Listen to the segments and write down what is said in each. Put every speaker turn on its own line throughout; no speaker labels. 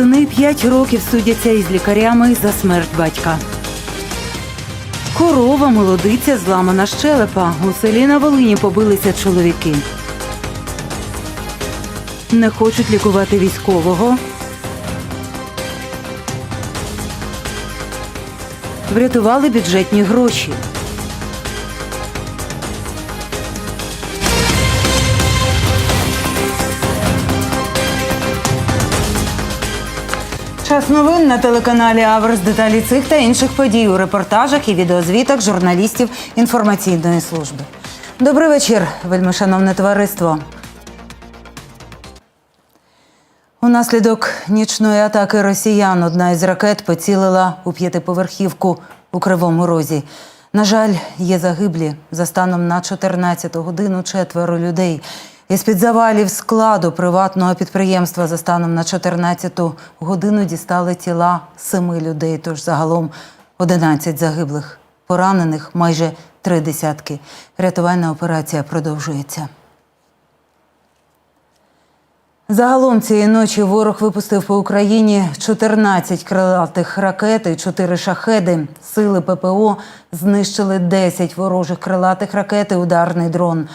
Сини п'ять років судяться із лікарями за смерть батька. Корова, молодиця, зламана щелепа. У селі на Волині побилися чоловіки. Не хочуть лікувати військового. Врятували бюджетні гроші. Час новин на телеканалі Аверс. Деталі цих та інших подій у репортажах і відеозвітах журналістів інформаційної служби. Добрий вечір, вельмишановне товариство. Унаслідок нічної атаки росіян одна із ракет поцілила у п'ятиповерхівку у Кривому Розі. На жаль, є загиблі. За станом на 14 годину четверо людей. Із-під завалів складу приватного підприємства за станом на 14 годину дістали тіла семи людей, тож загалом 11 загиблих. Поранених майже три десятки. Рятувальна операція продовжується. Загалом цієї ночі ворог випустив по Україні 14 крилатих ракет і 4 шахеди. Сили ППО знищили 10 ворожих крилатих ракет і ударний дрон.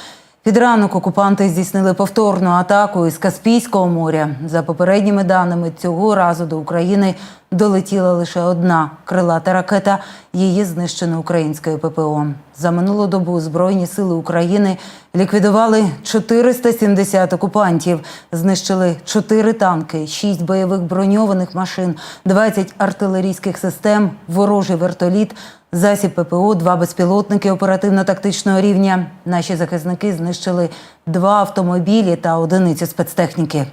Під ранок окупанти здійснили повторну атаку із Каспійського моря. За попередніми даними, цього разу до України долетіла лише одна крилата ракета. Її знищено українською ППО. За минулу добу Збройні сили України ліквідували 470 окупантів, знищили 4 танки, 6 бойових броньованих машин, 20 артилерійських систем, ворожий вертоліт, засіб ППО, два безпілотники оперативно-тактичного рівня. Наші захисники знищили два автомобілі та одиницю спецтехніки.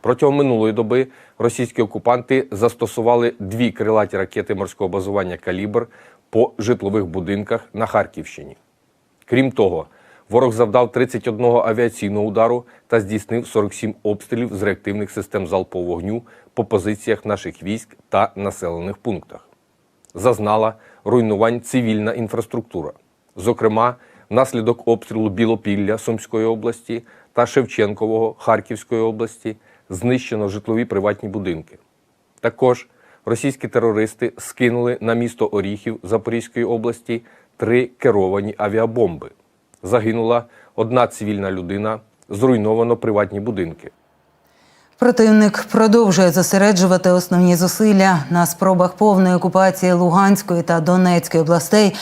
Протягом минулої доби російські окупанти застосували дві крилаті ракети морського базування Калібр по житлових будинках на Харківщині. Крім того, ворог завдав 31 авіаційного удару та здійснив 47 обстрілів з реактивних систем залпового вогню по позиціях наших військ та населених пунктах. Зазнала руйнувань цивільна інфраструктура. Зокрема, внаслідок обстрілу Білопілля Сумської області та Шевченкового Харківської області знищено житлові приватні будинки. Також російські терористи скинули на місто Оріхів Запорізької області три керовані авіабомби. Загинула одна цивільна людина, зруйновано приватні будинки.
Противник продовжує зосереджувати основні зусилля на спробах повної окупації Луганської та Донецької областей.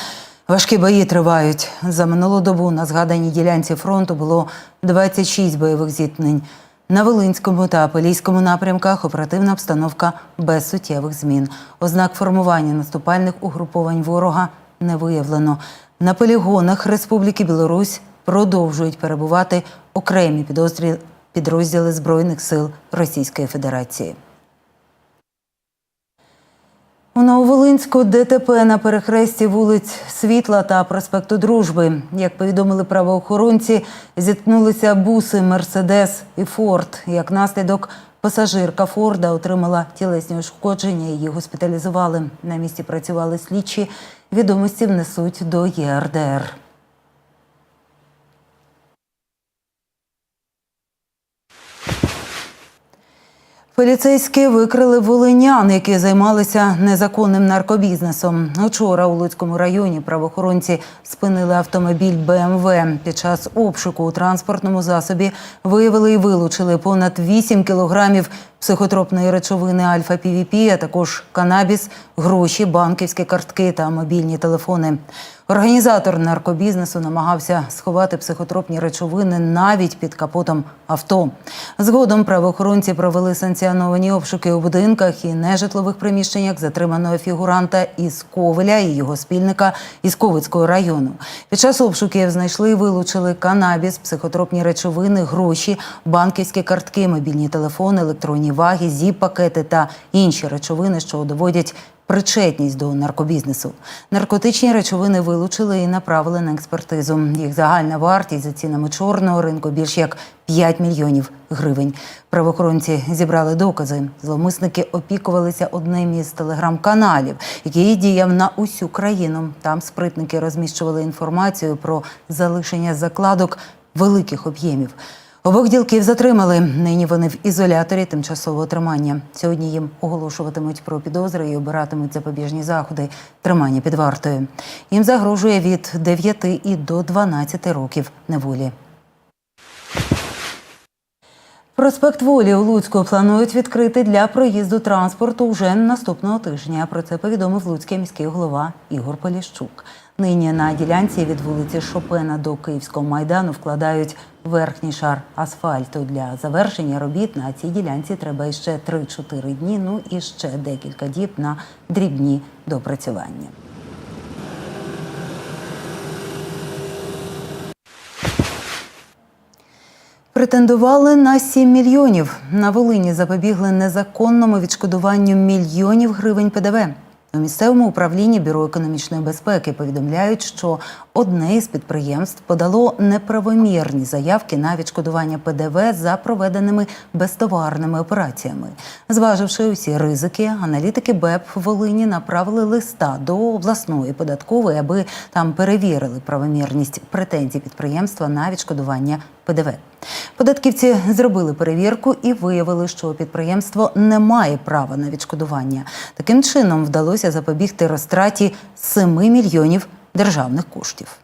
Важкі бої тривають. За минулу добу на згаданій ділянці фронту було 26 бойових зіткнень. На Волинському та Поліському напрямках оперативна обстановка без суттєвих змін. Ознак формування наступальних угруповань ворога не виявлено. На полігонах Республіки Білорусь продовжують перебувати окремі підозрі підрозділи Збройних сил Російської Федерації. У Нововолинську ДТП на перехресті вулиць Світла та проспекту Дружби. Як повідомили правоохоронці, зіткнулися буси Мерседес і Форд. Як наслідок, пасажирка Форда отримала тілесні ушкодження. Її госпіталізували. На місці працювали слідчі. Відомості внесуть до ЄРДР. Поліцейські викрили волинян, які займалися незаконним наркобізнесом. Учора у Луцькому районі правоохоронці спинили автомобіль БМВ. Під час обшуку у транспортному засобі виявили і вилучили понад 8 кілограмів психотропної речовини альфа пвп а також канабіс, гроші, банківські картки та мобільні телефони. Організатор наркобізнесу намагався сховати психотропні речовини навіть під капотом авто. Згодом правоохоронці провели санкціоновані обшуки у будинках і нежитлових приміщеннях затриманого фігуранта із Ковеля і його спільника із Ковицького району. Під час обшуків знайшли і вилучили канабіс, психотропні речовини, гроші, банківські картки, мобільні телефони, електронні ваги, зіп-пакети та інші речовини, що доводять причетність до наркобізнесу. Наркотичні речовини вилучили і направили на експертизу. Їх загальна вартість за цінами чорного ринку більш як 5 мільйонів гривень. Правоохоронці зібрали докази. Зловмисники опікувалися одним із телеграм-каналів, який діяв на усю країну. Там спритники розміщували інформацію про залишення закладок великих об'ємів. Обох ділків затримали. Нині вони в ізоляторі тимчасового тримання. Сьогодні їм оголошуватимуть про підозри і обиратимуть запобіжні заходи тримання під вартою. Їм загрожує від 9 і до 12 років неволі. Проспект Волі у Луцьку планують відкрити для проїзду транспорту вже наступного тижня. Про це повідомив Луцький міський голова Ігор Поліщук. Нині на ділянці від вулиці Шопена до Київського майдану вкладають верхній шар асфальту. Для завершення робіт на цій ділянці треба ще 3-4 дні. Ну і ще декілька діб на дрібні допрацювання. Претендували на 7 мільйонів. На Волині запобігли незаконному відшкодуванню мільйонів гривень ПДВ. У місцевому управлінні бюро економічної безпеки повідомляють, що одне із підприємств подало неправомірні заявки на відшкодування ПДВ за проведеними безтоварними операціями. Зваживши усі ризики, аналітики БЕП Волині направили листа до обласної податкової, аби там перевірили правомірність претензій підприємства на відшкодування ПДВ. Податківці зробили перевірку і виявили, що підприємство не має права на відшкодування. Таким чином вдалося запобігти розтраті 7 мільйонів державних коштів.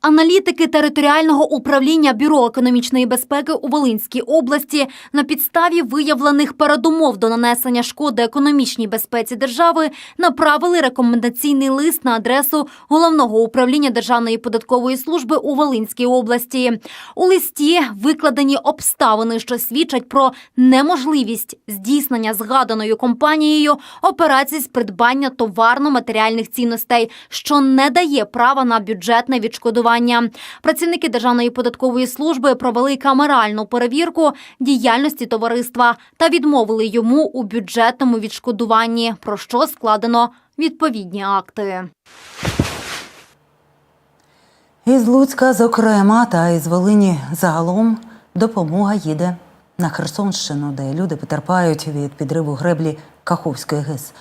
Аналітики територіального управління Бюро економічної безпеки у Волинській області на підставі виявлених передумов до нанесення шкоди економічній безпеці держави направили рекомендаційний лист на адресу головного управління Державної податкової служби у Волинській області. У листі викладені обставини, що свідчать про неможливість здійснення згаданою компанією операцій з придбання товарно-матеріальних цінностей, що не дає права на бюджетне відшкодування. Працівники Державної податкової служби провели камеральну перевірку діяльності товариства та відмовили йому у бюджетному відшкодуванні, про що складено відповідні акти.
Із Луцька, зокрема, та із Волині загалом допомога їде на Херсонщину, де люди потерпають від підриву греблі Каховської ГЕС.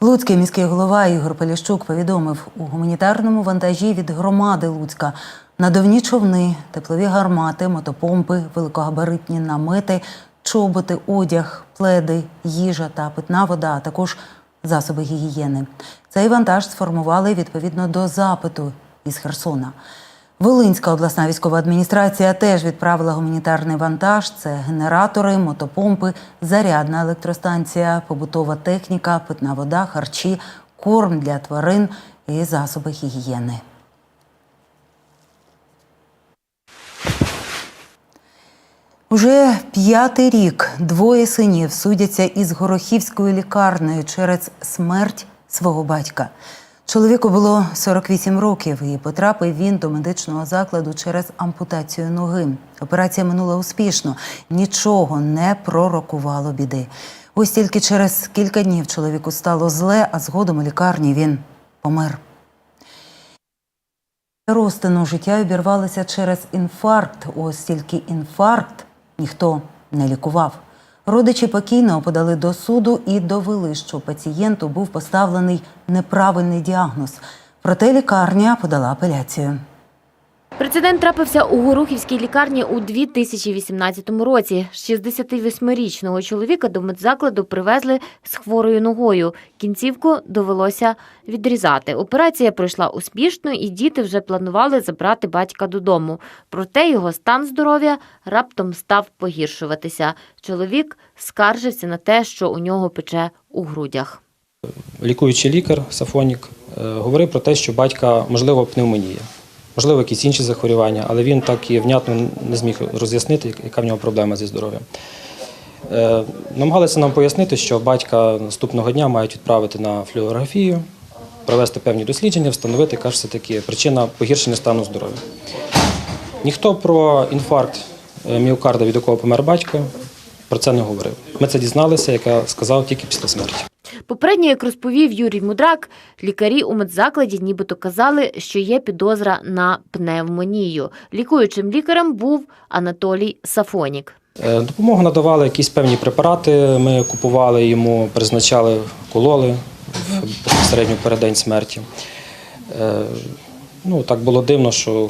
Луцький міський голова Ігор Поліщук повідомив, у гуманітарному вантажі від громади Луцька надувні човни, теплові гармати, мотопомпи, великогабаритні намети, чоботи, одяг, пледи, їжа та питна вода, а також засоби гігієни. Цей вантаж сформували відповідно до запиту із Херсона. Волинська обласна військова адміністрація теж відправила гуманітарний вантаж. Це генератори, мотопомпи, зарядна електростанція, побутова техніка, питна вода, харчі, корм для тварин і засоби гігієни. Уже п'ятий рік двоє синів судяться із Горохівською лікарнею через смерть свого батька. Чоловіку було 48 років і потрапив він до медичного закладу через ампутацію ноги. Операція минула успішно, нічого не пророкувало біди. Ось тільки через кілька днів чоловіку стало зле, а згодом у лікарні він помер. Ростину життя обірвалося через інфаркт. Ось тільки інфаркт ніхто не лікував. Родичі покійного подали до суду і довели, що пацієнту був поставлений неправильний діагноз. Проте лікарня подала апеляцію.
Прецедент трапився у Горохівській лікарні у 2018 році. 68-річного чоловіка до медзакладу привезли з хворою ногою. Кінцівку довелося відрізати. Операція пройшла успішно, і діти вже планували забрати батька додому. Проте його стан здоров'я раптом став погіршуватися. Чоловік скаржився на те, що у нього пече у грудях.
лікуючий лікар Сафонік е, говорив про те, що батька можливо пневмонія, можливо, якісь інші захворювання, але він так і внятно не зміг роз'яснити, яка в нього проблема зі здоров'ям. Е, Намагалися нам пояснити, що батька наступного дня мають відправити на флюорографію, провести певні дослідження, встановити, яка ж все-таки причина погіршення стану здоров'я. Ніхто про інфаркт е, міокарда, від якого помер батько, про це не говорив. Ми це дізналися, як я сказав, тільки після смерті.
Попередньо, як розповів Юрій Мудрак, лікарі у медзакладі нібито казали, що є підозра на пневмонію. Лікуючим лікарем був Анатолій Сафонік.
Е, Допомогу надавали якісь певні препарати. Ми купували йому, призначали, кололи безпосередньо перед день смерті. Е, Ну, так було дивно, що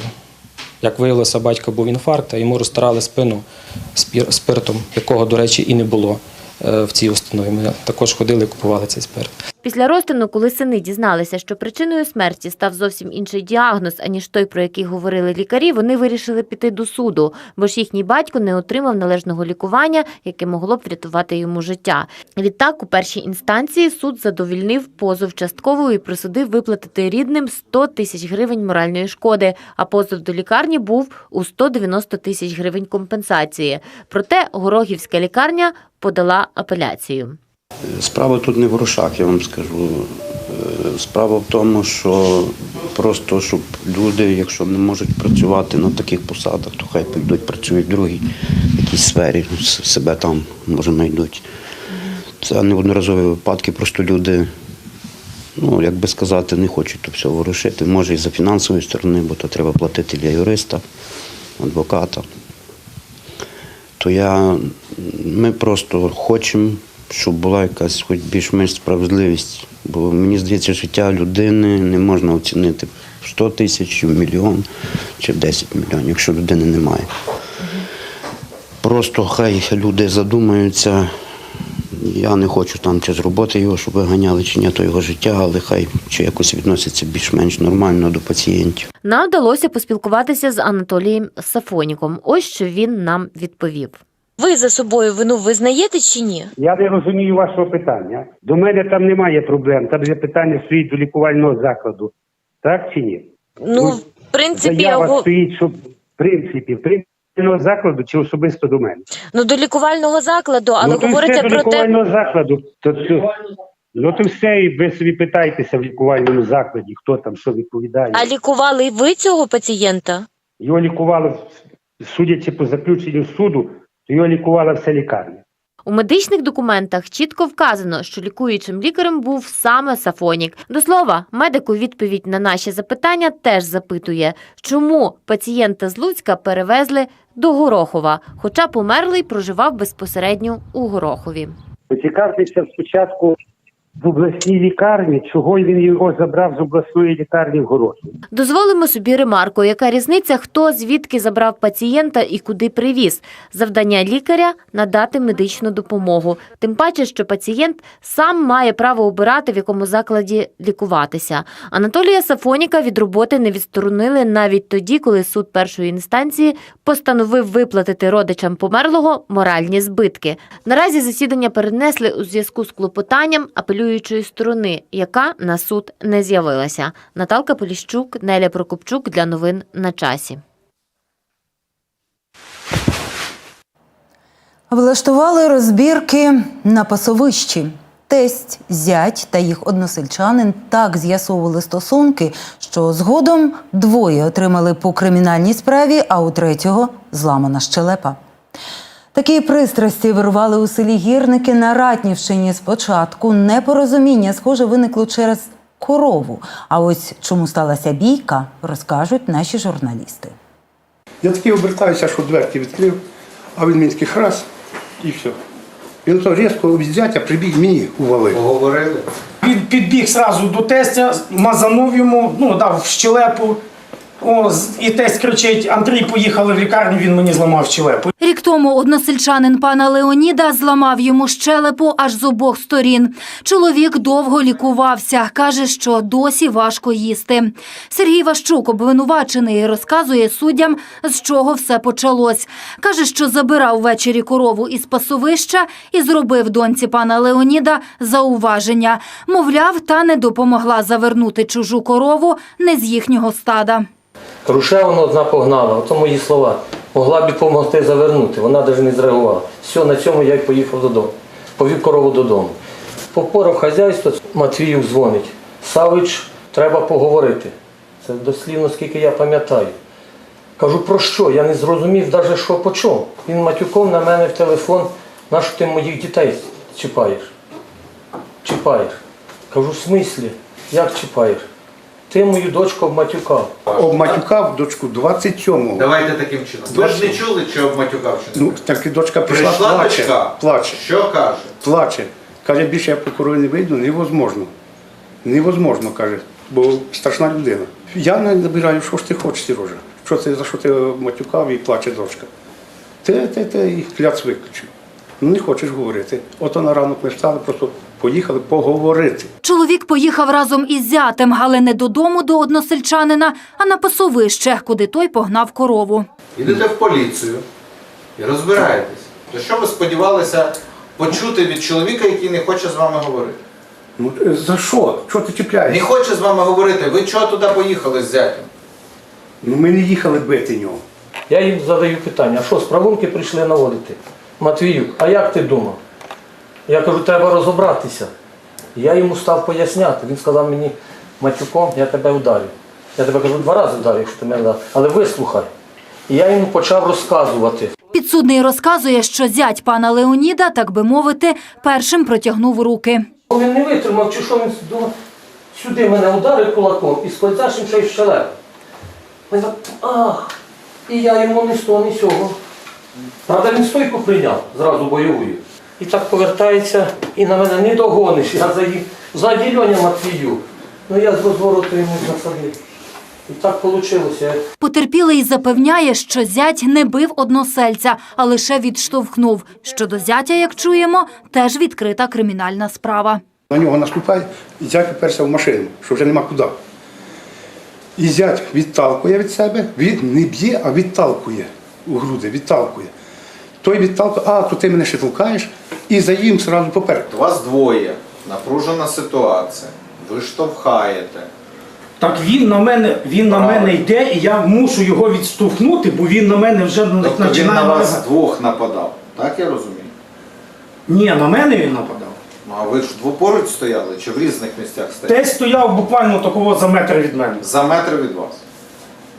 Як виявилося, батька був інфаркт, а йому розтирали спину спиртом, якого, до речі, і не було в цій установі. Ми також ходили купували цей спирт.
Після розтину, коли сини дізналися, що причиною смерті став зовсім інший діагноз, аніж той, про який говорили лікарі, вони вирішили піти до суду, бо ж їхній батько не отримав належного лікування, яке могло б врятувати йому життя. Відтак, у першій інстанції суд задовільнив позов частково і присудив виплатити рідним 100 тисяч гривень моральної шкоди, а позов до лікарні був у 190 тисяч гривень компенсації. Проте Горохівська лікарня подала апеляцію.
Справа тут не в грошах, я вам скажу. Е, Справа в тому, що просто щоб люди, якщо не можуть працювати на таких посадах, то хай підуть працюють в другій якійсь сфері, себе там може знайдуть. Це неодноразові випадки, просто люди, ну як би сказати, не хочуть то все ворушити. Може і за фінансової сторони, бо то треба платити для юриста, адвоката то я, ми просто хочемо, щоб була якась хоч більш-менш справедливість. Бо мені здається, життя людини не можна оцінити в 100 тисяч, в мільйон чи в 10 мільйонів, якщо людини немає. Просто хай люди задумаються. Я не хочу там чи з роботи його, щоб виганяли, чи ні, то його життя, але хай чи якось відносяться більш-менш нормально до пацієнтів.
Нам вдалося поспілкуватися з Анатолієм Сафоніком. Ось що він нам відповів.
Ви за собою вину визнаєте чи ні?
Я не розумію вашого питання. До мене там немає проблем. Там є питання стоїть до лікувального закладу. Так чи ні?
Ну, в принципі,
Заява
го-
стоїть, щоб в принципі, в принципі лікувального закладу чи особисто до мене.
ну до лікувального закладу, але
ну, то
говорите
все до
про те,
лікувального закладу. То, то, Ну то все, і ви собі питаєтеся в лікувальному закладі, хто там що відповідає.
а лікували ви цього пацієнта?
Його лікували, судячи по заключенню суду, то його лікувала вся лікарня.
У медичних документах чітко вказано, що лікуючим лікарем був саме Сафонік. До слова, медик у відповідь на наші запитання теж запитує, чому пацієнта з Луцька перевезли до Горохова, хоча померлий проживав безпосередньо у Горохові.
Поцікавтеся спочатку в обласній лікарні, чого він його забрав з обласної лікарні в Горохів.
Дозволимо собі ремарку, яка різниця, хто звідки забрав пацієнта і куди привіз. Завдання лікаря надати медичну допомогу. Тим паче, що пацієнт сам має право обирати, в якому закладі лікуватися. Анатолія Сафоніка від роботи не відсторонили навіть тоді, коли суд першої інстанції постановив виплатити родичам померлого моральні збитки. Наразі засідання перенесли у зв'язку з клопотанням апелюючої сторони, яка на суд не з'явилася. Наталка Поліщук, Неля Прокопчук для новин на часі.
Влаштували розбірки на пасовищі. Тесть, зять та їх односельчанин так з'ясовували стосунки, що згодом двоє отримали по кримінальній справі, а у третього зламана щелепа. Такі пристрасті вирували у селі гірники на Ратнівщині. Спочатку непорозуміння, схоже, виникло через корову. А ось чому сталася бійка, розкажуть наші журналісти.
Я такий обертаюся, що дверки відкрив, а він мені такий раз і все. Він то різко від зятя прибіг мені увалив.
Він підбіг зразу до тестя, мазанув йому, ну, дав в щелепу. О, і тесть кричить: Андрій, поїхали в лікарню, він мені зламав щелепу.
Рік тому односельчанин пана Леоніда зламав йому щелепу аж з обох сторін. Чоловік довго лікувався. Каже, що досі важко їсти. Сергій Ващук, обвинувачений, розказує суддям, з чого все почалось. Каже, що забирав ввечері корову із пасовища і зробив доньці пана Леоніда зауваження. Мовляв, та не допомогла завернути чужу корову не з їхнього стада.
Руше вона одна погнала, ото мої слова. Могла б допомогти завернути, вона навіть не зреагувала. Все, на цьому я й поїхав додому. Повів корову додому. Попорав хазяйство, Матвіїв дзвонить. Савич, треба поговорити. Це дослівно, скільки я пам'ятаю. Кажу, про що? Я не зрозумів навіть, що по чому. Він матюком на мене в телефон, нащо ти моїх дітей чіпаєш? Чіпаєш. Кажу, в смислі? Як чіпаєш? Ти мою дочку обматюкав.
Обматюкав дочку 27-го.
Давайте таким чином. Ви ж не чули, чи обматюкав чи не?
Ну, так і дочка прийшла,
Прийшла
плаче,
дочка.
плаче,
Що каже?
плаче. Каже, більше я прокурор не вийду, невозможно. Невозможно, каже, бо страшна людина. Я не набираю, що ж ти хочеш, Сережа? що це за що ти матюкав і плаче дочка. Ти, ти, ти і кляц виключив. Ну не хочеш говорити. Ото на ранок ми встали, просто поїхали поговорити.
Чоловік поїхав разом із зятем, але не додому до односельчанина, а на пасовище, куди той погнав корову.
Йдете в поліцію і розбираєтесь. То що ви сподівалися почути від чоловіка, який не хоче з вами говорити?
Ну е, за що? Що ти
Не хоче з вами говорити. Ви чого туди поїхали з зятем?
Ну ми не їхали бити нього.
Я їм задаю питання, а що, справунки прийшли наводити? Матвіюк, а як ти думав? Я кажу, треба розібратися. Я йому став поясняти. Він сказав мені, матюком, я тебе ударю. Я тебе кажу, два рази ударю, якщо ти мене вдарив. Але вислухай. І я йому почав розказувати.
Підсудний розказує, що зять пана Леоніда, так би мовити, першим протягнув руки.
Він не витримав, чи що він думав, сюди мене ударив кулаком і з плечашим ще й щелеп. Він так, ах, і я йому ні з того, ні з цього. Правда, він стойку прийняв, зразу бойовою. І так повертається, і на мене не догониш. Я ззаді Льоня Матвію. Ну я з розвороту йому засадив. І так вийшло.
Потерпілий запевняє, що зять не бив односельця, а лише відштовхнув. Щодо зятя, як чуємо, теж відкрита кримінальна справа.
На нього наступає, і зять уперся в машину, що вже нема куди. І зять відталкує від себе, він не б'є, а відталкує у груди, відталкує. Той відталкує, а, то ти мене ще толкаєш, і за їм одразу попереду.
У вас двоє, напружена ситуація. Ви штовхаєте.
Так він на мене, він на
Правильно.
мене йде, і я мушу його відштовхнути, бо він на мене вже
Тобто він
починає
на вас
налягати.
двох нападав. Так я розумію?
Ні, на мене він нападав.
Ну а ви ж поруч стояли чи в різних місцях стояли?
Десь стояв буквально такого за метр від мене.
За метр від вас.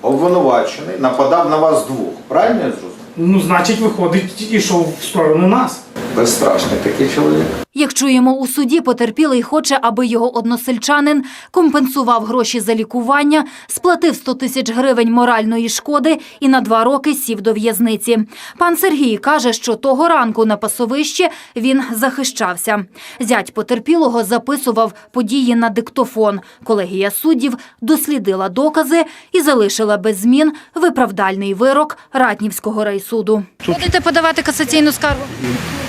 Обвинувачений нападав на вас двох. Правильно я зрозумів?
Ну, значить, виходить, ішов в сторону нас.
Безстрашний такий чоловік.
Як чуємо у суді, потерпілий хоче, аби його односельчанин компенсував гроші за лікування, сплатив 100 тисяч гривень моральної шкоди і на два роки сів до в'язниці. Пан Сергій каже, що того ранку на пасовищі він захищався. Зять потерпілого записував події на диктофон. Колегія суддів дослідила докази і залишила без змін виправдальний вирок Ратнівського райсуду. Будете подавати касаційну скаргу?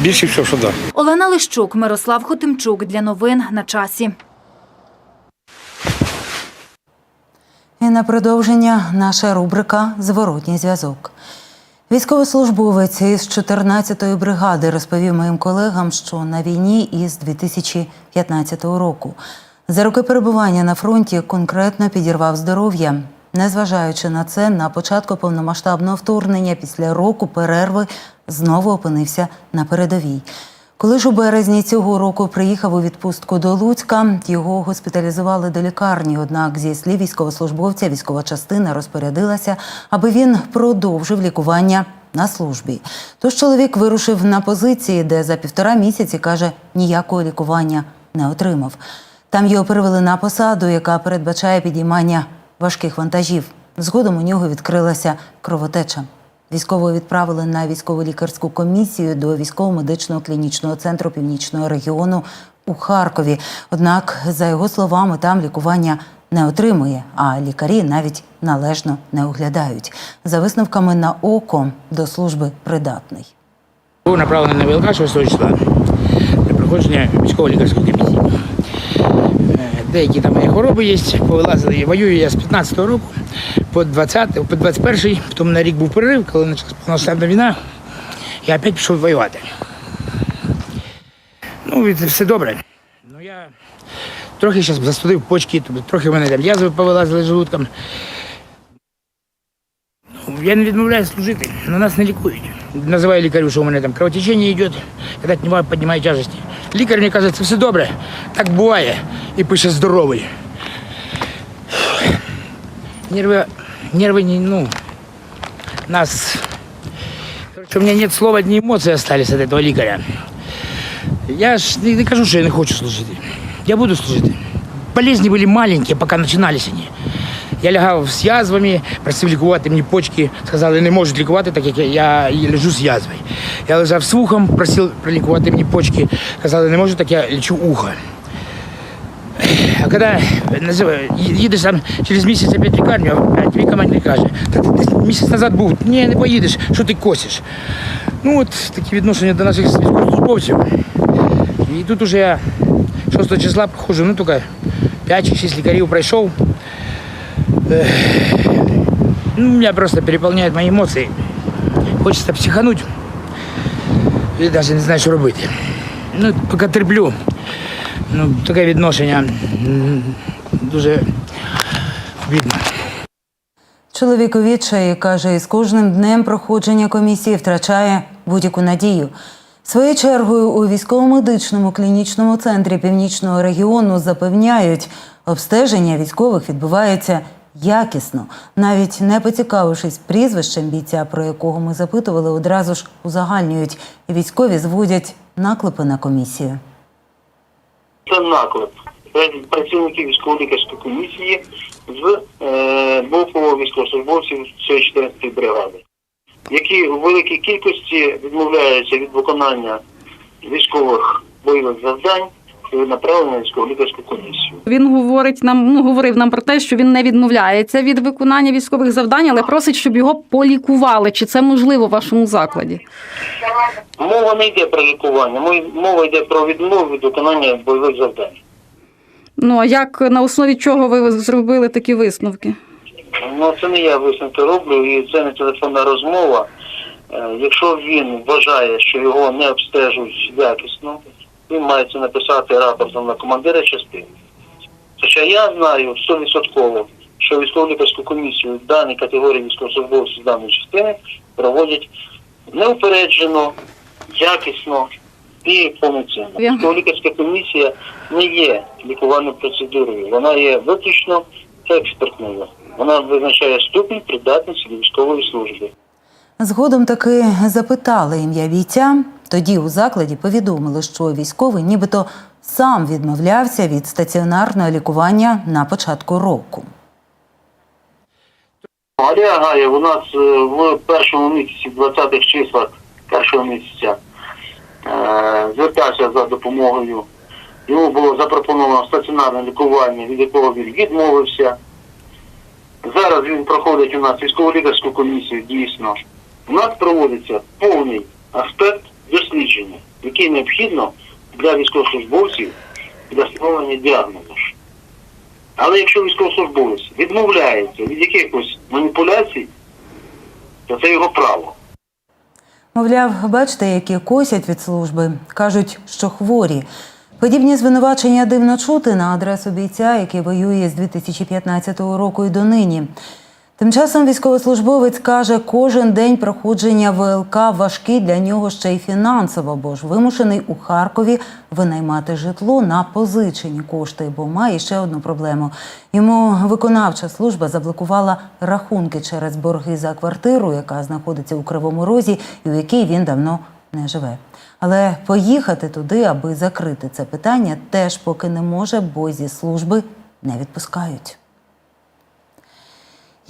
Більше всього, що да.
Олена Лищук, Мирослав Хотимчук для новин на часі.
І на продовження наша рубрика Зворотній зв'язок. Військовослужбовець із 14-ї бригади розповів моїм колегам, що на війні із 2015 року за роки перебування на фронті конкретно підірвав здоров'я. Незважаючи на це, на початку повномасштабного вторгнення після року перерви знову опинився на передовій. Коли ж у березні цього року приїхав у відпустку до Луцька, його госпіталізували до лікарні. Однак, зі слів військовослужбовця, військова частина розпорядилася, аби він продовжив лікування на службі. Тож чоловік вирушив на позиції, де за півтора місяці каже, ніякого лікування не отримав. Там його перевели на посаду, яка передбачає підіймання важких вантажів. Згодом у нього відкрилася кровотеча. Військового відправили на військово-лікарську комісію до військово-медичного клінічного центру північного регіону у Харкові. Однак, за його словами, там лікування не отримує, а лікарі навіть належно не оглядають. За висновками на око до служби придатний.
Був направлений на ВЛК 6 числа для проходження військово-лікарської комісії. Деякі там мої хвороби є, повилазили. Воюю я з 15-го року по 20 по 21-й, потім на рік був перерив, коли почалася повномасштабна війна, я опять пішов воювати. Ну, все добре. Ну, я трохи зараз застудив почки, тобто трохи в мене там язви повилазили желудком. Ну, Я не відмовляюсь служити, на нас не лікують. Називаю лікарю, що у мене там кровотечення йде, коли піднімаю, піднімаю тяжесті. Лікар мені каже, це все добре, так буває. І пише здоровий. Нервы, нервы не, ну, нас... Короче, у меня нет слова, одни эмоции остались от этого лікаря. Я ж не, не кажу, що я не хочу служити. Я буду служити. Болезни були маленькі, поки починалися вони. Я лягав з язвами, просив лікувати мені почки. Сказали, не можуть лікувати, так як я, лежу з язвою. Я лежав з вухом, просив пролікувати мені почки. Сказали, не можу, так я лічу ухо. А когда їдеш там через місяць опять в лікарню, а тобі командир каже, так ти місяць назад був, ні, не поїдеш, що ти косиш. Ну от такі відношення до наших військовослужбовців. І тут уже я 6 числа проходжу, ну тільки 5 чи 6 лікарів пройшов. Ну, меня просто переполняют мои эмоции. Хочется психануть. І навіть не знаю, що робити. Ну, поки терплю. Ну, таке відношення дуже бідно.
Чоловік у відчаї каже, із кожним днем проходження комісії втрачає будь-яку надію. Своєю чергою у військово-медичному клінічному центрі північного регіону запевняють, обстеження військових відбувається якісно, навіть не поцікавившись прізвищем бійця, про якого ми запитували, одразу ж узагальнюють, і військові зводять наклепи на комісію.
Це наклеп. Це працівники військово-лікарської комісії з е, боку військовослужбовців цієї 14 бригади, які у великій кількості відмовляються від виконання військових бойових завдань і направлення військово-лікарську комісію.
Він говорить нам, ну говорив нам про те, що він не відмовляється від виконання військових завдань, але просить, щоб його полікували. Чи це можливо в вашому закладі?
Мова не йде про лікування, мов- мова йде про відмову від виконання бойових завдань.
Ну а як на основі чого ви зробили такі висновки?
Ну, це не я висновки роблю, і це не телефонна розмова. Е, Якщо він вважає, що його не обстежують якісно, він має це написати рапортом на командира частини. Хоча я знаю 100%, що військово-лікарську комісію даній категорії військовослужбовців з даної частини проводять неупереджено, якісно і повноцінно. Військово-лікарська комісія не є лікувальною процедурою, вона є виключно експертною. Вона визначає ступінь придатності до військової служби.
Згодом таки запитали ім'я бійця. Тоді у закладі повідомили, що військовий нібито сам відмовлявся від стаціонарного лікування на початку року.
Олег Гаєв у нас е, в першому місяці, 20-х числах першого місяця, е, звертався за допомогою. Йому було запропоновано стаціонарне лікування, від якого він відмовився. Зараз він проходить у нас військово-лікарську комісію дійсно. У нас проводиться повний аспект дослідження, який необхідно для військовослужбовців для встановлення діагнозу. Але якщо військовослужбовець відмовляється від якихось маніпуляцій, то це його право.
Мовляв, бачите, які косять від служби. Кажуть, що хворі. Подібні звинувачення дивно чути на адресу бійця, який воює з 2015 року і донині. Тим часом військовослужбовець каже, кожен день проходження ВЛК важкий для нього ще й фінансово, бо ж вимушений у Харкові винаймати житло на позичені кошти, бо має ще одну проблему. Йому виконавча служба заблокувала рахунки через борги за квартиру, яка знаходиться у Кривому Розі, і у якій він давно не живе. Але поїхати туди, аби закрити це питання, теж поки не може, бо зі служби не відпускають.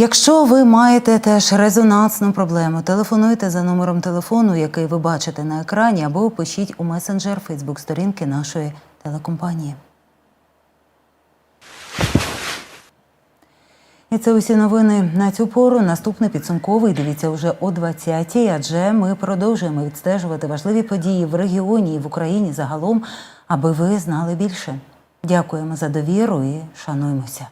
Якщо ви маєте теж резонансну проблему, телефонуйте за номером телефону, який ви бачите на екрані, або пишіть у месенджер Фейсбук сторінки нашої телекомпанії. І це усі новини на цю пору. Наступний підсумковий дивіться вже о 20-й, адже ми продовжуємо відстежувати важливі події в регіоні і в Україні загалом, аби ви знали більше. Дякуємо за довіру і шануємося.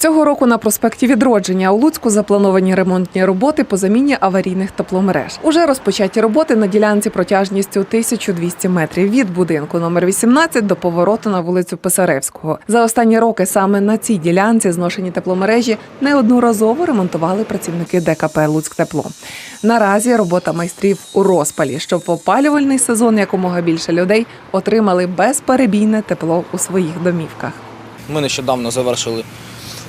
Цього року на проспекті Відродження у Луцьку заплановані ремонтні роботи по заміні аварійних тепломереж. Уже розпочаті роботи на ділянці протяжністю 1200 метрів від будинку номер 18 до повороту на вулицю Писаревського. За останні роки саме на цій ділянці зношені тепломережі неодноразово ремонтували працівники ДКП Луцьктепло. Наразі робота майстрів у розпалі, щоб в опалювальний сезон якомога більше людей отримали безперебійне тепло у своїх домівках.
Ми нещодавно завершили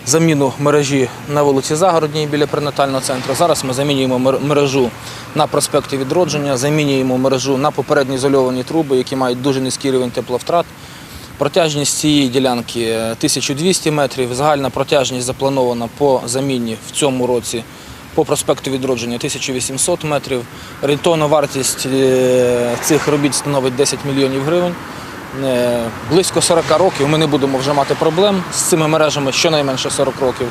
заміну мережі на вулиці Загородній біля перинатального центру. Зараз ми замінюємо мережу на проспекті Відродження, замінюємо мережу на попередні ізольовані труби, які мають дуже низький рівень тепловтрат. Протяжність цієї ділянки е, 1200 метрів. Загальна протяжність запланована по заміні в цьому році по проспекту відродження 1800 метрів. Орієнтовна вартість е, цих робіт становить 10 мільйонів гривень. Е, Близько 40 років ми не будемо вже мати проблем з цими мережами, щонайменше 40 років.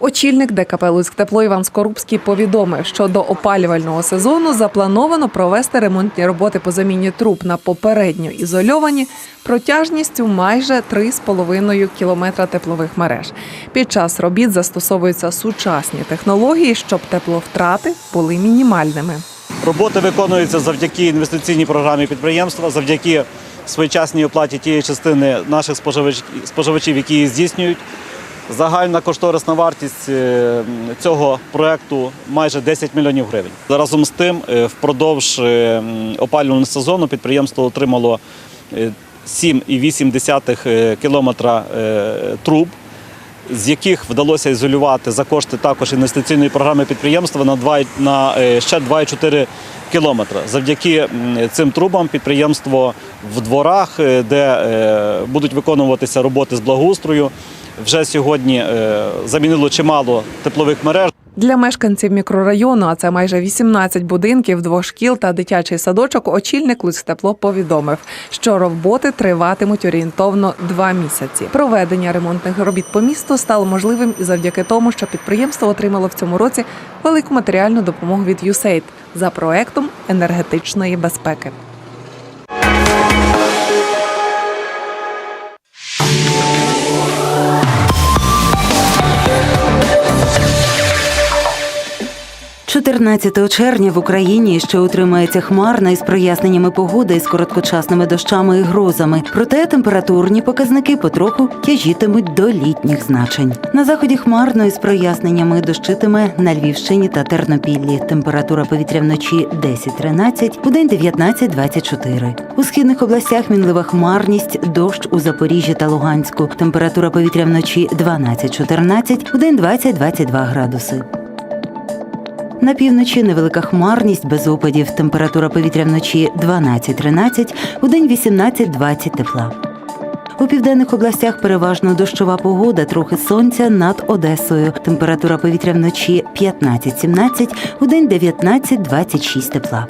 Очільник ДКП «Луцьктепло» Іван Скорубський повідомив, що до опалювального сезону заплановано провести ремонтні роботи по заміні труб на попередньо ізольовані протяжністю майже 3,5 кілометра теплових мереж. Під час робіт застосовуються сучасні технології, щоб тепловтрати були мінімальними.
Роботи виконуються завдяки інвестиційній програмі підприємства, завдяки своєчасній оплаті тієї частини наших споживачів, які її здійснюють. Загальна кошторисна вартість е, цього проєкту майже 10 мільйонів гривень. Разом з тим, е, впродовж е, опалювального сезону підприємство отримало е, 7,8 е, кілометра труб, з яких вдалося ізолювати за кошти також інвестиційної програми підприємства на, 2, на е, ще 2,4 кілометри. Завдяки цим трубам підприємство в дворах, е, де е, будуть виконуватися роботи з благоустрою, вже сьогодні замінило чимало теплових мереж.
Для мешканців мікрорайону, а це майже 18 будинків, двох шкіл та дитячий садочок, очільник Луцьктепло повідомив, що роботи триватимуть орієнтовно два місяці. Проведення ремонтних робіт по місту стало можливим і завдяки тому, що підприємство отримало в цьому році велику матеріальну допомогу від USAID за проектом енергетичної безпеки.
– 14 червня в Україні ще утримається хмарна із проясненнями погоди із короткочасними дощами і грозами. Проте температурні показники потроху тяжітимуть до літніх значень. На заході хмарно із проясненнями дощитиме на Львівщині та Тернопіллі. Температура повітря вночі 10-13, у день 19-24. У східних областях мінлива хмарність, дощ у Запоріжжі та Луганську. Температура повітря вночі 12-14, у день 20-22 градуси. На півночі невелика хмарність без опадів. Температура повітря вночі 12-13, у день 18-20 тепла. У південних областях переважно дощова погода, трохи сонця над Одесою. Температура повітря вночі 15-17, у день 19-26 тепла.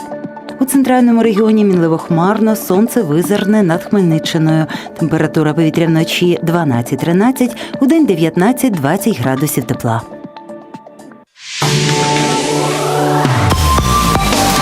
У центральному регіоні мінливо хмарно, сонце визирне над Хмельниччиною. Температура повітря вночі 12-13, у день 19-20 градусів тепла.